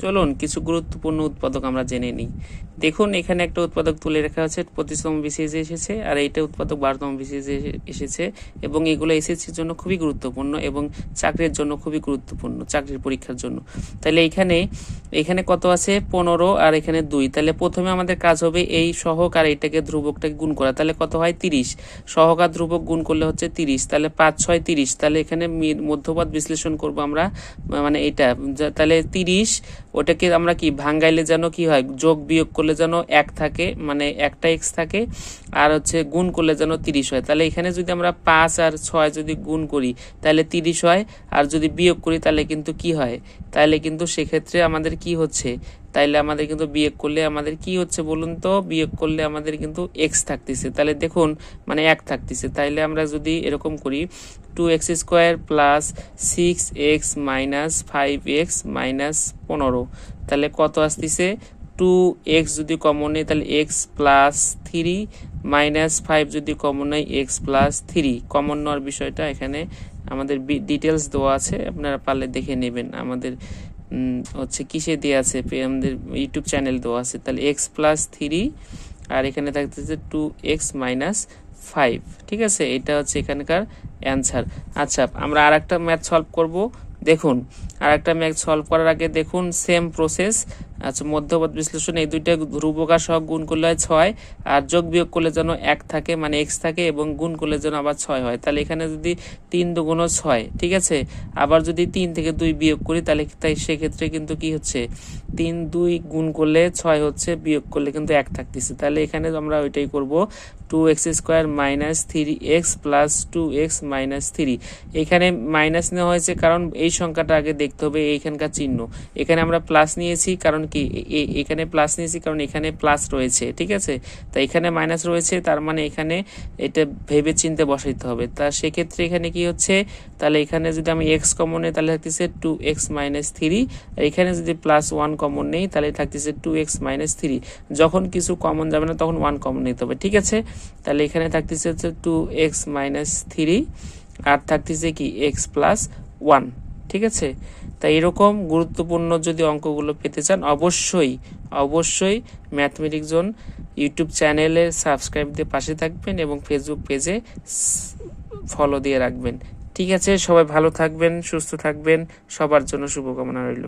চলুন, কিছু গুরুত্বপূর্ণ উৎপাদক আমরা জেনে নিই। দেখুন, এখানে একটা উৎপাদক তুলে রাখা আছে পঁচিশতম বিসিএসে এসেছে, আর এইটা উৎপাদক বারোতম বিসিএসে এসেছে, এবং এগুলো এসএসসির জন্য খুবই গুরুত্বপূর্ণ এবং চাকরির জন্য খুবই গুরুত্বপূর্ণ, চাকরির পরীক্ষার জন্য। তাহলে এখানে এখানে কত আছে? পনেরো, আর এখানে দুই। তাহলে প্রথমে আমাদের কাজ হবে এই সহক আর এইটাকে ধ্রুবকটাকে গুণ করা। তাহলে কত হয়? তিরিশ। সহক আর ধ্রুবক গুণ করলে হচ্ছে তিরিশ। তাহলে পাঁচ, ছয়, তিরিশ। তাহলে এখানে মি- মধ্যপদ বিশ্লেষণ করব আমরা মানে এটা তাহলে তিরিশ ওটাকে আমরা কি ভাঙ্গাইলে যেন কি হয়? যোগ বিয়োগ করলে যেন এক থাকে মানে একটা এক্স থাকে, আর হচ্ছে গুণ করলে যেন তিরিশ হয়। তাহলে এখানে যদি আমরা পাঁচ আর ছয় যদি গুণ করি, তাহলে তিরিশ হয়, আর যদি বিয়োগ করি, তাহলে কিন্তু কি হয়? তাহলে কিন্তু সেক্ষেত্রে আমাদের কি হচ্ছে? তাইলে আমাদের কিন্তু বিয়োগ করলে আমাদের কি হচ্ছে বলুন তো? বিয়োগ করলে আমাদের কিন্তু এক্স থাকতেছে। তাহলে দেখুন মানে এক থাকতেছে। তাইলে আমরা যদি এরকম করি two x square plus six x minus five x minus পনেরো তাহলে কত আসতেছে? টু এক্স যদি কমন নেই, তাহলে x plus three minus five যদি কমন নেই এক্স প্লাস থ্রি কমন নেওয়ার বিষয়টা এখানে আমাদের ডিটেলস দেওয়া আছে। আপনারা পারলে দেখে নেবেন আমাদের হচ্ছে কিসে দেওয়া আছে আমাদের ইউটিউব চ্যানেল দেওয়া আছে। তাহলে এক্স প্লাস থ্রি আর এখানে থাকতেছে টু এক্স মাইনাস ফাইভ ঠিক আছে? এটা হচ্ছে এখানকার অ্যান্সার আচ্ছা আমরা আর একটা ম্যাথ সলভ করব। দেখুন আর একটা ম্যাথ সলভ করার আগে দেখুন সেম প্রসেস আচ্ছা মধ্যপদ বিশ্লেষণ এই দুইটা ধ্রুবকার সহ গুণ করলে হয় ছয়, আর যোগ বিয়োগ করলে যেন এক থাকে মানে এক্স থাকে এবং গুণ করলে যেন আবার ছয় হয়। তাহলে এখানে যদি তিন দুগুণ ছয়, ঠিক আছে? আবার যদি তিন থেকে দুই বিয়োগ করি, তাহলে তাই সেক্ষেত্রে কিন্তু কি হচ্ছে? তিন দুই গুণ করলে ছয় হচ্ছে, বিয়োগ করলে কিন্তু এক থাকতেছে। তাহলে এখানে আমরা ওইটাই করব two x square minus three x plus two x minus three এখানে মাইনাস নেওয়া হয়েছে কারণ এই সংখ্যাটা আগে দেখতে হবে, এইখানকার চিহ্ন। এখানে আমরা প্লাস নিয়েছি, কারণ কি এখানে প্লাস নিয়েছি, কারণ এখানে প্লাস রয়েছে, ঠিক আছে? তা এখানে মাইনাস রয়েছে, তার মানে এখানে এটা ভেবে চিনতে বসাইতে হবে। তা সেক্ষেত্রে এখানে কি হচ্ছে? তাহলে এখানে যদি আমি এক্স কমন নেই, তাহলে থাকতেছে টু এক্স মাইনাস থ্রি আর এখানে যদি প্লাস ওয়ান কমন নেই, তাহলে থাকতেছে টু এক্স মাইনাস থ্রি যখন কিছু কমন যাবে না, তখন ওয়ান কমন নিতে হবে, ঠিক আছে? তাহলে এখানে থাকতেছে হচ্ছে টু এক্স মাইনাস থ্রি আর থাকতেছে কি এক্স প্লাস ওয়ান ঠিক আছে? তাই এরকম গুরুত্বপূর্ণ যদি অঙ্কগুলো পেতে চান, অবশ্যই অবশ্যই ম্যাথমেটিক জোন ইউটিউব চ্যানেলে সাবস্ক্রাইব দিয়ে পাশে থাকবেন এবং ফেসবুক পেজে ফলো দিয়ে রাখবেন। ঠিক আছে? সবাই ভালো থাকবেন, সুস্থ থাকবেন। সবার জন্য শুভকামনা রইল।